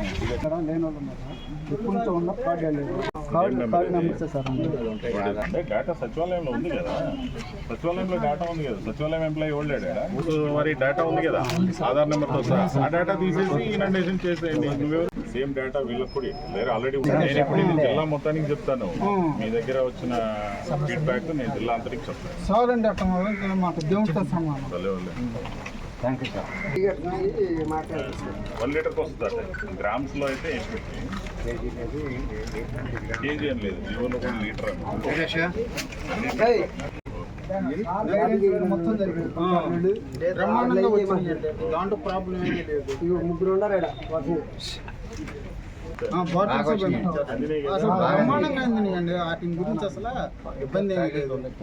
లేని వాళ్ళు ఉన్నారు ఎప్పటి నుంచో ఉన్న కార్డు లేదు కార్డు కార్డు నెంబర్సే సార్ అంటే డేటా సచివాలయంలో ఉంది కదా. సచివాలయంలో డేటా ఉంది కదా. సచివాలయం ఎంప్లాయీ ఓల్డ్ మరి డేటా ఉంది కదా. ఆధార్ నెంబర్తో సహా. ఆ డేటా తీసేసి ఇనండేషన్ చేసేయండి. నువ్వెవరు? సేమ్ డేటా వీళ్ళకి కూడా వేరే ఆల్రెడీ నేను ఇప్పుడు ఇది జిల్లా మొత్తానికి చెప్తాను. మీ దగ్గర వచ్చిన ఫీడ్బ్యాక్ నేను జిల్లా అంతరికి చెప్తాను. సార్ అండి అట్లా మాకు దేవుడితో సమానం. థ్యాంక్ యూ సార్ వన్ లీటర్కి వస్తుంది అంటే గ్రామ్స్లో అయితే కేజీ లేదు. జీవోలో కూడా లీటర్ దాంట్లో ప్రాబ్లం ఏమీ లేదు. ముగ్గురు ఉన్నారు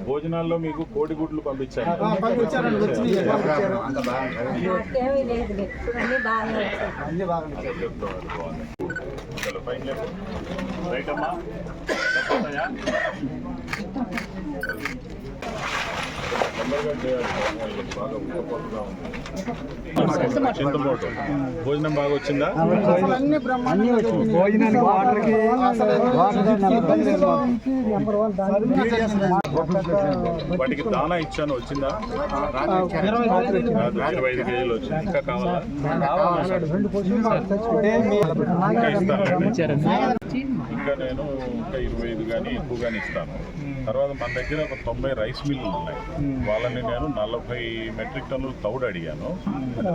భోజనాల్లో మీకు కోడిగుడ్లు పంపించాను ఆ, పంపించారండి వచ్చినాయి మాకేమీ లేదు అన్ని బాగానే వచ్చాయి అన్ని బాగా అదే చెప్తాను బాగుంది చలో ఫైన్ చెప్పు రైట్ అమ్మా బాగా భోజనం బాగా వచ్చిందా? వాటికి దానా ఇచ్చాను వచ్చిందా? ఇరవై ఐదు కేజీలు వచ్చింది. ఇంకా కావాలా? ఇంకా నేను ఇంకా ఇరవై ఐదు కానీ ఎక్కువ కానీ ఇస్తాను. తర్వాత మన దగ్గర ఒక తొంభై రైస్ మిల్లు ఉన్నాయి. వాళ్ళని నేను నలభై మెట్రిక్ టన్నులు తౌడు అడిగాను.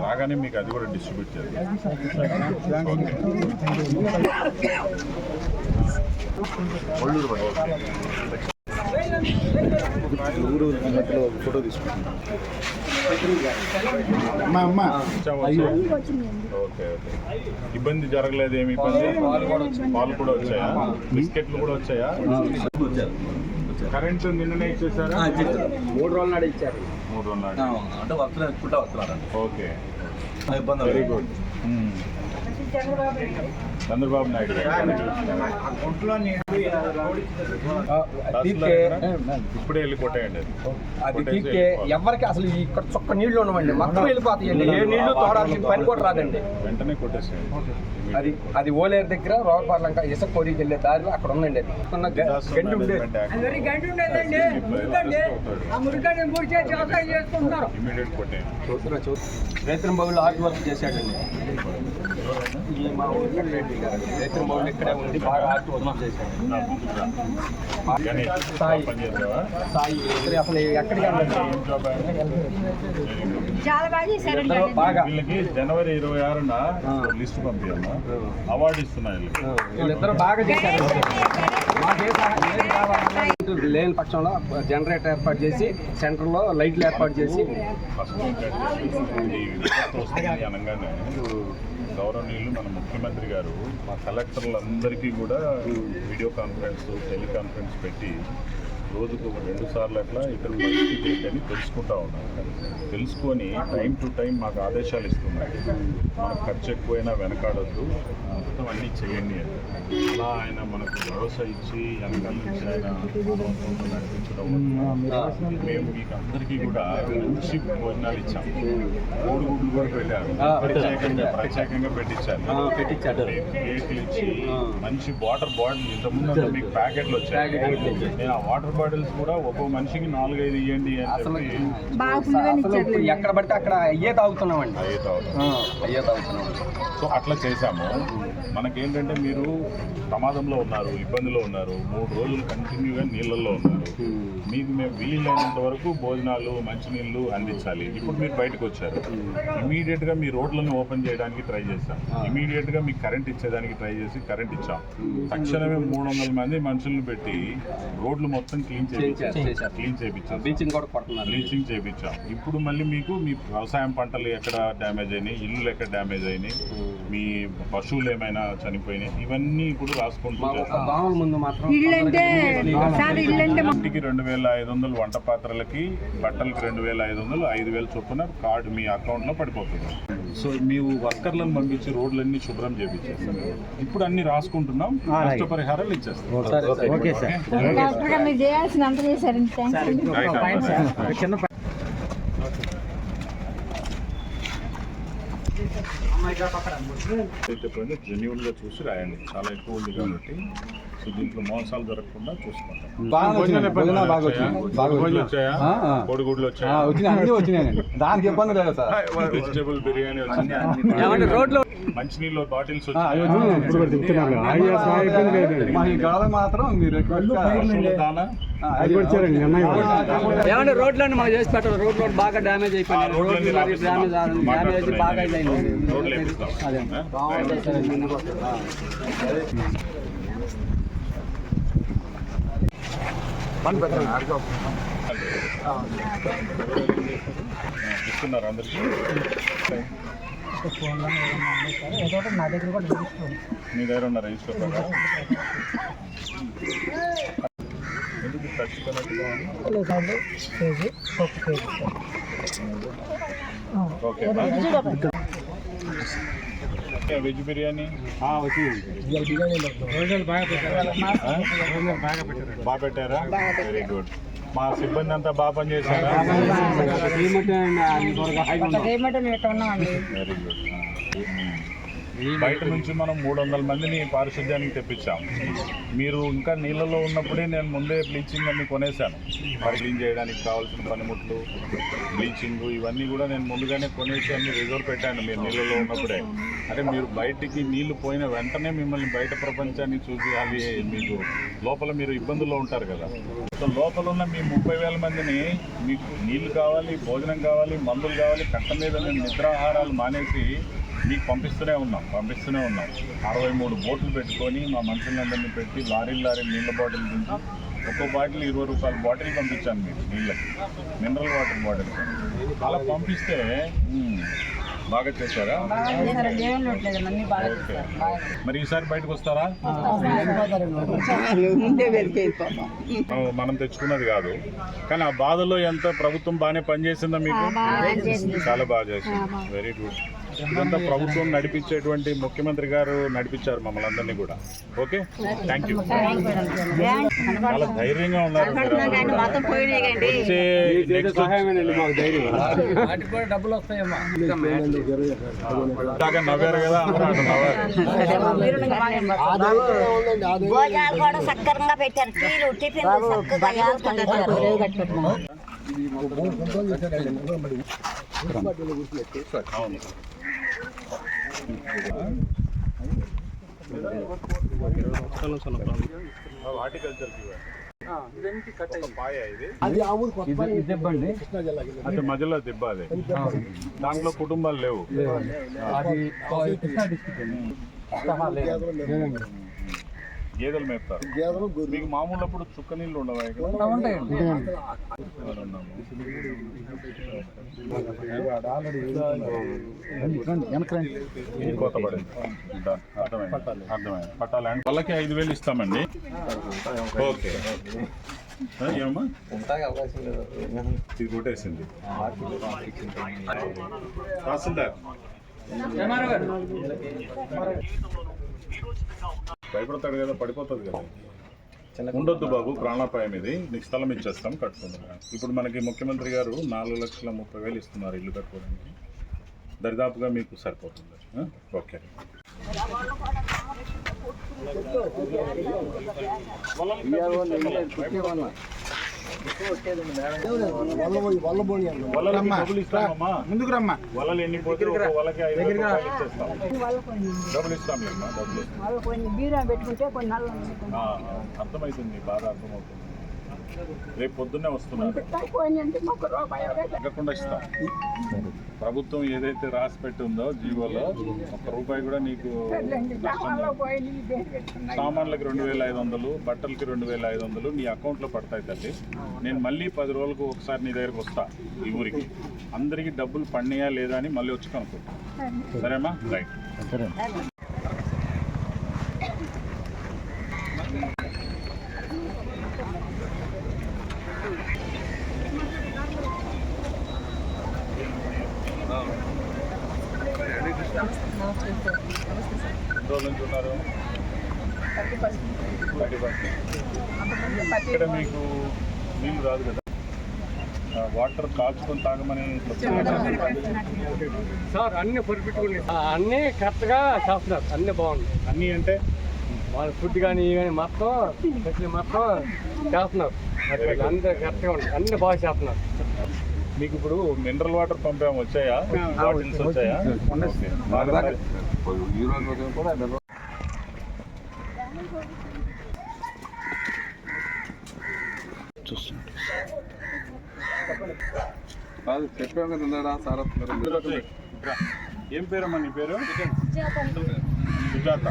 రాగానే మీకు అది కూడా డిస్ట్రిబ్యూట్ చేస్తాను ఓకే ఓకే ఇబ్బంది జరగలేదు ఏమి ఇబ్బంది? పాలు కూడా వచ్చాయా? బిస్కెట్లు కూడా వచ్చాయా? కరెంట్ నిన్ననే ఇచ్చేసారా? మూడు రోజులు నాడు ఇచ్చారు. మూడు రోజుల. అంటే వస్తున్నారు ఎక్కుంటా వస్తున్నారు ఓకే. ఇబ్బంది వెరీ గుడ్ చంద్రబాబు నాయుడు ఇప్పుడే వెళ్ళి కొట్టేయండి అది. ఎవరికి అసలు ఇక్కడ చొక్క నీళ్ళు ఉండవండి. మొత్తం వెళ్ళిపోతాయండి. ఏ నీళ్ళు తోడాల్సిన పని కూడా రాదండి. వెంటనే కొట్టేసేయండి. అది అది ఓలేరు దగ్గర రోగపార్లంక ఇసుక కోరికి వెళ్ళే దారిలో అక్కడ ఉందండి అది. గండి ఉండేది గంట ఉండదండి. మురికండి. చేసుకుంటున్నారు రైతుల బాబులు ఆర్ట్ వర్క్ చేశాడండి. ఈ మా ఇక్కడే ఉండి బాగా ఆర్ట్ వర్క్ సాయి. అసలు ఎక్కడికి బాగా. వీళ్ళకి జనవరి ఇరవై ఆరున లిస్ట్ పంపించమ్మా అవార్డు ఇస్తున్నా వీళ్ళకి. వీళ్ళిద్దరు బాగా చేశారు. లేని పక్షంలో జనరేటర్ ఏర్పాటు చేసి సెంటర్లో లైట్లు ఏర్పాటు చేసి. గౌరవనీయులు మన ముఖ్యమంత్రి గారు మా కలెక్టర్లందరికీ కూడా వీడియో కాన్ఫరెన్స్ టెలికాన్ఫరెన్స్ పెట్టి రోజుకు ఒక రెండు సార్లు అట్లా ఇక్కడ పరిస్థితి ఏంటని తెలుసుకుంటా ఉన్నారు తెలుసుకొని టైం టు టైం మాకు ఆదేశాలు ఇస్తున్నారు. మనకు ఖర్చు ఎక్కువైనా వెనకాడొద్దు. మొత్తం అన్నీ చేయండి అని. అలా ఆయన మనకు భరోసా ఇచ్చి వెనకాల నుంచి ఆయన నడిపించడం మేము మీకు అందరికీ కూడా మంచి భోజనాలు ఇచ్చాం. మూడు గుడ్లు కూడా పెట్టారు. ప్రత్యేకంగా ప్రత్యేకంగా పెట్టించారు. కేకులు ఇచ్చి మంచి వాటర్ బాటిల్ ఇంతకుముందు మీకు ప్యాకెట్లు వచ్చాయి. నేను ఆ వాటర్ బాటిల్స్ కూడా ఒక్కో మనిషికి నాలుగైదు ఇవ్వండి అసలు అసలు ఇప్పుడు ఎక్కడ పడితే అక్కడ అయ్యే తాగుతున్నామండి. అయ్యే తాగుతాం. అయ్యే తాగుతున్నాం. సో అట్లా చేశాము. మనకేంటంటే మీరు ప్రమాదంలో ఉన్నారు ఇబ్బందిలో ఉన్నారు మూడు రోజులు కంటిన్యూగా నీళ్ళల్లో ఉన్నారు. మీకు మేము వీలైనంత వరకు భోజనాలు మంచినీళ్ళు అందించాలి. ఇప్పుడు మీరు బయటకు వచ్చారు. ఇమీడియట్గా మీ రోడ్లను ఓపెన్ చేయడానికి ట్రై చేశాం. ఇమీడియట్గా మీకు కరెంట్ ఇచ్చేదానికి ట్రై చేసి కరెంట్ ఇచ్చాం. తక్షణమే మూడు వందల మంది మనుషులను పెట్టి రోడ్లు మొత్తం క్లీన్ చేయించాం. క్లీన్ చేయించాం బీచింగ్ కూడా కొడుతున్నారు. బ్లీచింగ్ చేయించాం ఇప్పుడు మళ్ళీ మీకు మీ వ్యవసాయం పంటలు ఎక్కడ డ్యామేజ్ అయినాయి ఇల్లు ఎక్కడ డ్యామేజ్ అయినాయి మీ పశువులు ఏమైనా చనిపోయినాయి. ఇవన్నీ కూడా రాసుకుంటూ మా ఒక్క చేస్తాం. దోమల ముందు మాత్రం ఇల్లంటే సార్ ఇల్లంటే మా- ఇంటికి రెండు వేల ఐదు వందలు వంట పాత్రలకి బట్టలకి రెండు వేల ఐదు వందలు ఐదు వేలు చొప్పున కార్డు మీ అకౌంట్లో పడిపోతుంది. సో మేము వర్కర్లను పంపించి రోడ్లన్నీ శుభ్రం చేపించేస్తాం. ఇప్పుడు అన్ని రాసుకుంటున్నాం. నష్టపరిహారాలు ఇచ్చేస్తాం ఓకే సార్ డాక్టర్ గారు మీరు చేయాల్సిన అంత చేశారండి థ్యాంక్స్ అండి రైట్. చిన్న అయితే పోయిందో జెన్యున్గా చూసి రాయండి. చాలా ఎక్కువ ఉంది కాబట్టి సో దీంట్లో మోసాలు జరగకుండా చూసుకుంటాం కోడిగుడ్లు దానికి ఇబ్బంది లేదు సార్. వెజిటేబుల్ బిర్యానీ వచ్చింది రోడ్లో మంచినీళ్ళు బాటిల్స్ వచ్చాయి వచ్చినాయి. మా ఈ గోడ మాత్రం మీరు ఏమంటే రోడ్లన్నీ మనం చేసి పెట్టాలి రోడ్ రోడ్ బాగా డ్యామేజ్ అయిపోయింది రోడ్లు డ్యామేజ్. డ్యామేజ్ బాగా రోడ్లు. అదే? ఇస్తున్నారు అందరికీ? నా దగ్గర కూడా మీ దగ్గర ఉన్న రిజిస్టర్ వెజ్ బిర్యానీ? బాగా పెట్టారా వెరీ గుడ్ మా సిబ్బంది అంతా బాగా పనిచేశారా రేమటం ఇట్లా ఉన్నామండి వెరీ గుడ్ బయట నుంచి మనం మూడు వందల మందిని పారిశుద్ధ్యానికి తెప్పించాం మీరు ఇంకా నీళ్ళలో ఉన్నప్పుడే నేను ముందే బ్లీచింగ్ అన్ని కొనేశాను. మరి క్లీన్ చేయడానికి కావాల్సిన పనిముట్లు బ్లీచింగ్ ఇవన్నీ కూడా నేను ముందుగానే కొనేసి అన్ని రిజర్వ్ పెట్టాను మీరు నీళ్ళలో ఉన్నప్పుడే. అంటే మీరు బయటికి నీళ్ళు పోయిన వెంటనే మిమ్మల్ని బయట ప్రపంచాన్ని చూసి అది మీకు. లోపల మీరు ఇబ్బందుల్లో ఉంటారు కదా. సో లోపల ఉన్న మీ ముప్పై వేల మందిని మీకు నీళ్ళు కావాలి భోజనం కావాలి మందులు కావాలి కట్ట మీద నిద్రాహారాలు మానేసి మీకు పంపిస్తూనే ఉన్నాం పంపిస్తూనే ఉన్నాం. అరవై మూడు బోట్లు పెట్టుకొని మా మనుషులందరినీ పెట్టి లారీలు లారీ నీళ్ళ బాటిల్ దించి ఒక్కో బాటిల్ ఇరవై రూపాయల బాటిల్ పంపించాను మీకు నీళ్ళకి. Mineral water bottle. అలా పంపిస్తే బాగా చేశారా? మరి ఈసారి బయటకు వస్తారా? మనం తెచ్చుకున్నది కాదు. కానీ ఆ బాధలో ఎంత ప్రభుత్వం బాగానే పనిచేసిందా మీకు? చాలా బాగా చేసింది. వెరీ గుడ్ ఇదంతా ప్రభుత్వం నడిపించేటువంటి ముఖ్యమంత్రి గారు నడిపించారు మమ్మల్ని అందరినీ కూడా. ఓకే? థ్యాంక్ యూ చాలా ధైర్యంగా ఉన్నారు. నవ్వారు కదా పెట్టారు టిఫిన్ అంటే మధ్యలో దిబ్బ అది. దాంట్లో కుటుంబాలు లేవు. అది కృష్ణా డిస్ట్రిక్ట్ గేదెలు మేపుతారు. మీకు మామూలు అప్పుడు చుక్క నీళ్ళు ఉండవా ఇక్కడ. ఇది కొత్త పడింది. అర్థమైంది. అర్థమైంది. పట్టాలి అంటే వాళ్ళకి ఐదు వేలు ఇస్తామండి. ఓకే. ఏమమ్మా? ఇది కొట్టేసింది. తహసీల్దార్. భయపడతాడు కదా పడిపోతుంది కదా. ఉండొద్దు బాబు ప్రాణాపాయం ఇది. నీకు స్థలం ఇచ్చేస్తాం కట్టుకుందాం. ఇప్పుడు మనకి ముఖ్యమంత్రి గారు నాలుగు లక్షల ముప్పై వేలు ఇస్తున్నారు ఇల్లు కట్టుకోవడానికి. దరిదాపుగా మీకు సరిపోతుంది? ఓకే. ముందుకు రమ్మా. వలలు ఎన్ని పోతే ఒక వలకి ఐదు వేల రూపాయలు ఇచ్చేస్తాం. డబ్బులు ఇస్తాంలేమ్మా డబ్బులు. ఇస్తాం వాళ్ళు కొన్ని బీరా పెట్టుకుంటే అర్థమవుతుంది బాగా అర్థమవుతుంది. రేపు పొద్దున్నే వస్తున్నారు. తగ్గకుండా ఇస్తా. ప్రభుత్వం ఏదైతే రాసి పెట్టి ఉందో జీవోలో ఒక్క రూపాయి కూడా నీకు. సామాన్లకి రెండు వేల ఐదు వందలు బట్టలకి రెండు వేల ఐదు వందలు నీ అకౌంట్లో పడతాయి తల్లి. నేను మళ్ళీ పది రోజులకు ఒకసారి నీ దగ్గరకు వస్తా ఈ ఊరికి. అందరికీ డబ్బులు పడినాయా లేదా అని మళ్ళీ వచ్చి కనుక్కుంటా సరేమ్మా రైట్ ఎన్ని రోజుల నుంచి ఉన్నారు థర్టీ పర్సెంట్. ఇక్కడ మీకు నీళ్ళు రాదు కదా. వాటర్ కాల్చుకొని తాగమని సార్ అన్ని పొరిపెట్టుకుని. అన్ని కరెక్ట్గా చేస్తున్నారు. అన్ని బాగుంది. అన్నీ అంటే? వాళ్ళ ఫుడ్ కానీ ఇవి కానీ మొత్తం ప్రతి మొత్తం చేస్తున్నారు. అంతే కరెక్ట్గా ఉంది అన్ని బాగా చేస్తున్నారు. మీకు ఇప్పుడు మినరల్ వాటర్ పంపాము వచ్చాయా? బాటిల్స్ వచ్చాయా ఓకే. బాగా ఈ రోజు ఉదయం కూడా నెల కాదు చెప్పాం కదా ఉన్నాడా సార్ వస్తున్నారు అందరూ వచ్చేయ్. రా. ఏం పేరమ్మా నీ పేరు? సుజాత.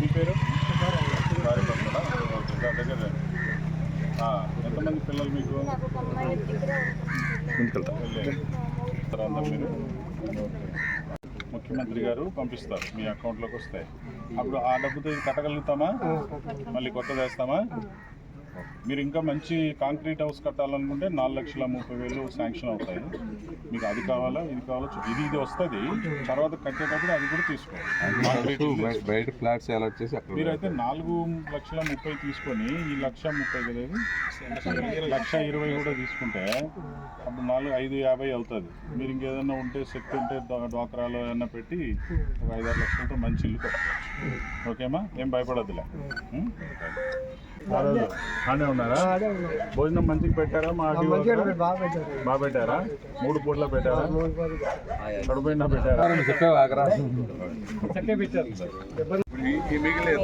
నీ పేరు? ఎంతమంది పిల్లలు మీకు? మీరు? ముఖ్యమంత్రి గారు పంపిస్తారు మీ అకౌంట్లోకి వస్తాయి అప్పుడు ఆ డబ్బుతో ఇది కట్టగలుగుతామా? మళ్ళీ కొత్తది వేస్తామా? మీరు ఇంకా మంచి కాంక్రీట్ హౌస్ కట్టాలనుకుంటే నాలుగు లక్షల ముప్పై వేలు శాంక్షన్ అవుతాయి. మీకు అది కావాలా ఇది కావాలా ఇది ఇది వస్తుంది. తర్వాత కట్టేటప్పుడు అది కూడా తీసుకోవాలి. ఫ్లాట్స్ అలాట్ చేసి మీరైతే నాలుగు లక్షల ముప్పై తీసుకొని ఈ లక్ష ముప్పై కదా ఇది లక్ష ఇరవై కూడా తీసుకుంటే అప్పుడు నాలుగు ఐదు యాభై అవుతుంది. మీరు ఇంకేదైనా ఉంటే శక్తి ఉంటే డ్వా- డ్వాక్రాలో ఏదైనా పెట్టి ఒక ఐదారు లక్షలతో మంచి ఇల్లు కట్టుకోవచ్చు. ఓకేమా? ఏం భయపడద్దులే. బాగానే ఉన్నారా? భోజనం మంచిగా పెట్టారా? మా? బాగా పెట్టారు. బాగా పెట్టారా? మూడు పూట్ల పెట్టారా? కడుపైనా పెట్టారా. మిగిలిన.